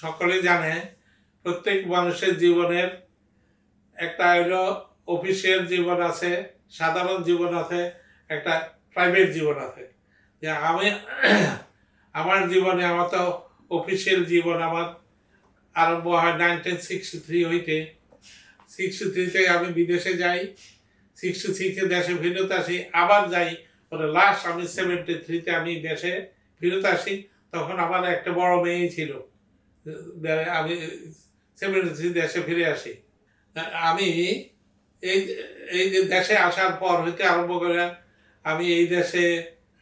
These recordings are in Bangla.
সকলেই জানে, প্রত্যেক মানুষের জীবনের একটা হলো অফিসিয়াল জীবন আছে, সাধারণ জীবন আছে, একটা প্রাইভেট জীবন আছে। যে আমি, আমার জীবনে আমার তো অফিসিয়াল জীবন আমার আরম্ভ হয় নাইনটিন সিক্সটি থ্রি হইতে। সিক্সটি থ্রিতে আমি বিদেশে যাই, সিক্সটি থ্রিতে দেশে ফেরত আসি, আবার যাই পরে লাস্ট আমি সেভেন্টি থ্রিতে আমি দেশে ফেরত আসি, তখন আমার একটা বড় মেয়ে ছিল। আমি সেভেন্টি থ্রি দেশে ফিরে আসি। আমি এই এই যে দেশে আসার পর হইতে আরম্ভ করে আমি এই দেশে,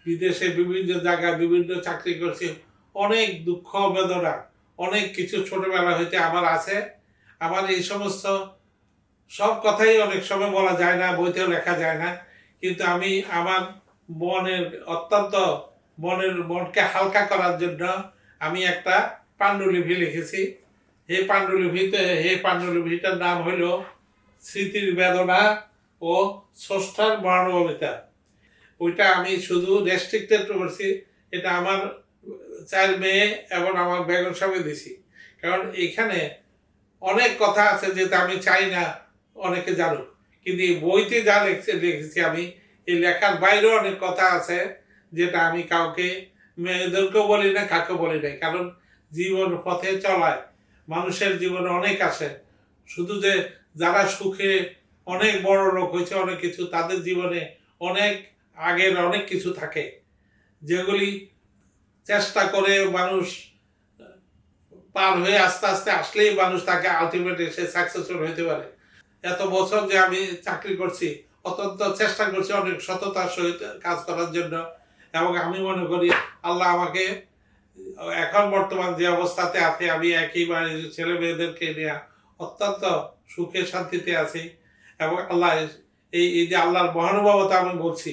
বিদেশে বিভিন্ন জায়গায় বিভিন্ন চাকরি করছি। অনেক দুঃখ, বেদনা, অনেক কিছু ছোটবেলা হইতে আমার আছে। আমার এই সমস্ত সব কথাই অনেক সময় বলা যায় না, বইতেও লেখা যায় না। কিন্তু আমি আমার মনের, অত্যন্ত মনের মনকে হালকা করার জন্য আমি একটা পাণ্ডুলিপি লিখেছি। এই পাণ্ডুলিপিতে এই পাণ্ডুলিপিটার নাম হইল স্মৃতির বেদনা ও স্রষ্টার মহানুভবিতা ওইটা আমি শুধু রেস্ট্রিক্টেড করছি, এটা আমার চার মেয়ে এবং আমার বেগম সামনে দিছি। কারণ এখানে অনেক কথা আছে যেটা আমি চাই না, অনেকে জানুক। কিন্তু এই বইতে যা লিখছে, লিখেছি আমি, এই লেখার বাইরেও অনেক কথা আছে যেটা আমি কাউকে, মেয়েদেরকেও বলি না কাকে বলি না কারণ জীবন পথে চলায়। মানুষের জীবনে অনেক আছে। শুধু যে যারা সুখে অনেক বড় লোক হয়েছে, অনেক কিছু, তাদের জীবনে অনেক আগের অনেক কিছু থাকে। যেগুলি চেষ্টা করে মানুষ পার হয়ে আস্তে আস্তে আসলেই মানুষ তাকে আলটিমেট এসে সাকসেসফুল হইতে পারে। এত বছর যে আমি চাকরি করছি, অত্যন্ত চেষ্টা করছি অনেক সততার সহিত কাজ করার জন্য। এবং আমি মনে করি আল্লাহ আমাকে এখন বর্তমান যে অবস্থাতে আছে, আমি একইবারে ছেলে মেয়েদেরকে নিয়ে অত্যন্ত সুখে শান্তিতে আছি এবং আল্লাহ এই এই যে আল্লাহর মহানুভবতা আমি বলছি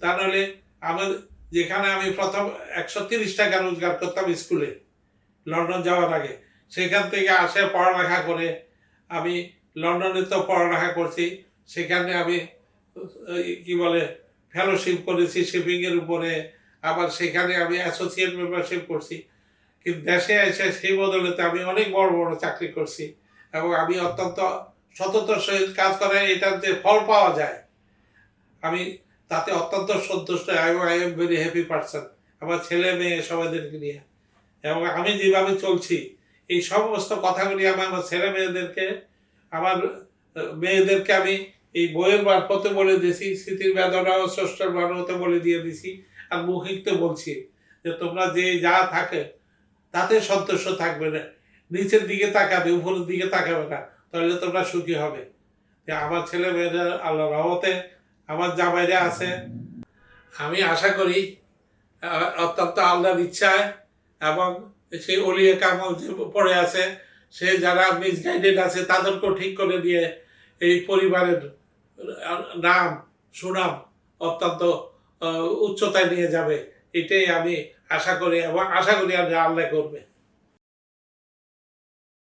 তা নাহলে আমার যেখানে আমি প্রথম একশো তিরিশ টাকা রোজগার করতাম স্কুলে, লন্ডন যাওয়ার আগে, সেখান থেকে আসে পড়ালেখা করে আমি লন্ডনে তো পড়ালেখা করছি, সেখানে আমি কি বলে ফেলোশিপ করেছি শিপিংয়ের উপরে আবার সেখানে আমি অ্যাসোসিয়েট মেম্বারশিপ করছি। কিন্তু দেশে এসে সেই বদলেতে আমি অনেক বড় বড় চাকরি করছি এবং আমি অত্যন্ত সততার সহিত কাজ করে, এটার যে ফল পাওয়া যায়, আমি তাতে অত্যন্ত সন্তুষ্ট। I I am very happy person আমার ছেলে মেয়ে সবাইদেরকে নিয়ে। এবং আমি যেভাবে চলছি, এই সমস্ত কথাগুলি আমি আমার ছেলে মেয়েদেরকে, আমার মেয়েদেরকে আমি এই বইয়ের মারফতে বলে দিয়েছি, স্মৃতির বেদনা ও ষষ্ঠর মারফতে বলে দিয়ে দিছি আর মৌখিকতে বলছি যে তোমরা যে যা থাকে, তাতে সন্তুষ্ট থাকবে না। নিচের দিকে তাকাবে, উপরের দিকে তাকাবে না, তাহলে তোমরা সুখী হবে। যে আমার ছেলে মেয়েরা আল্লাহ রহমতে আমার জামাইরা আছে। আমি আশা করি অত্যন্ত আল্লাহর ইচ্ছায় এবং সেই অলিয়ে কামল যে পড়ে আছে, সে যারা মিসগাইডেড আছে, তাদেরকেও ঠিক করে দিয়ে এই পরিবারের নাম, সুনাম অত্যন্ত উচ্চতায় নিয়ে যাবে। এটাই আমি আশা করি এবং আশা করি আমি আল্লাহ করবে।